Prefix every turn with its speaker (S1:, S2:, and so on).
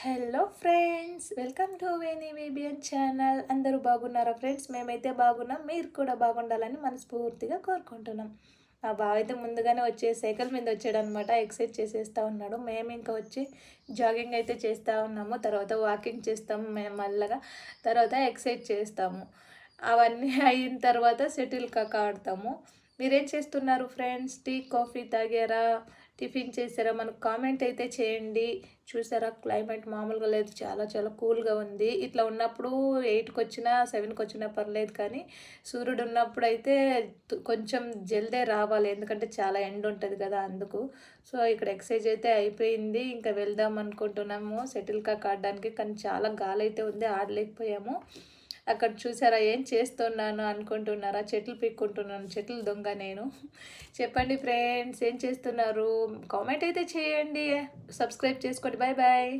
S1: Hello friends welcome to Veni వేబియన్ channel. అందరూ బాగున్నారా friends? మేమైతే బాగున్నాం. మీరు కూడా బాగుండాలని మనస్ఫూర్తిగా కోరుకుంటున్నాం. ఆ బావ అయితే ముందుగానే వచ్చే సైకిల్ మీద వచ్చాడు అనమాట ఎక్సర్సైజ్ చేసేస్తూ ఉన్నాడు. మేము ఇంకా వచ్చి జాగింగ్ అయితే చేస్తూ ఉన్నాము. తర్వాత వాకింగ్ చేస్తాము. మేము మళ్ళగా తర్వాత ఎక్సర్సైజ్ చేస్తాము. అవన్నీ అయిన తర్వాత సెటిల్ కాక ఆడతాము. మీరేం చేస్తున్నారు ఫ్రెండ్స్? టీ కాఫీ తాగారా? టిఫిన్ చేసారా మనకు కామెంట్ అయితే చేయండి. చూసారా? క్లైమేట్ మామూలుగా లేదు. చాలా చాలా కూల్గా ఉంది. ఇట్లా ఉన్నప్పుడు ఎయిట్కి వచ్చినా సెవెన్కి వచ్చినా పర్లేదు కానీ సూర్యుడు ఉన్నప్పుడు అయితే కొంచెం జల్దే రావాలి. ఎందుకంటే చాలా ఎండ ఉంటుంది కదా అందుకు. సో ఇక్కడ ఎక్సైజ్ అయితే అయిపోయింది. ఇంకా వెళ్దాం అనుకుంటున్నాము. సెటిల్ కాక్ ఆడడానికి. కానీ చాలా గాలి అయితే ఉంది. ఆడలేకపోయాము. అక్కడ చూసారా ఏం చేస్తున్నాను అనుకుంటున్నారా చెట్లు పీక్కుంటున్నాను చెట్లు దొంగ నేను. చెప్పండి ఫ్రెండ్స్ ఏం చేస్తున్నారు? కామెంట్ అయితే చేయండి. సబ్స్క్రైబ్ చేసుకోండి. Bye bye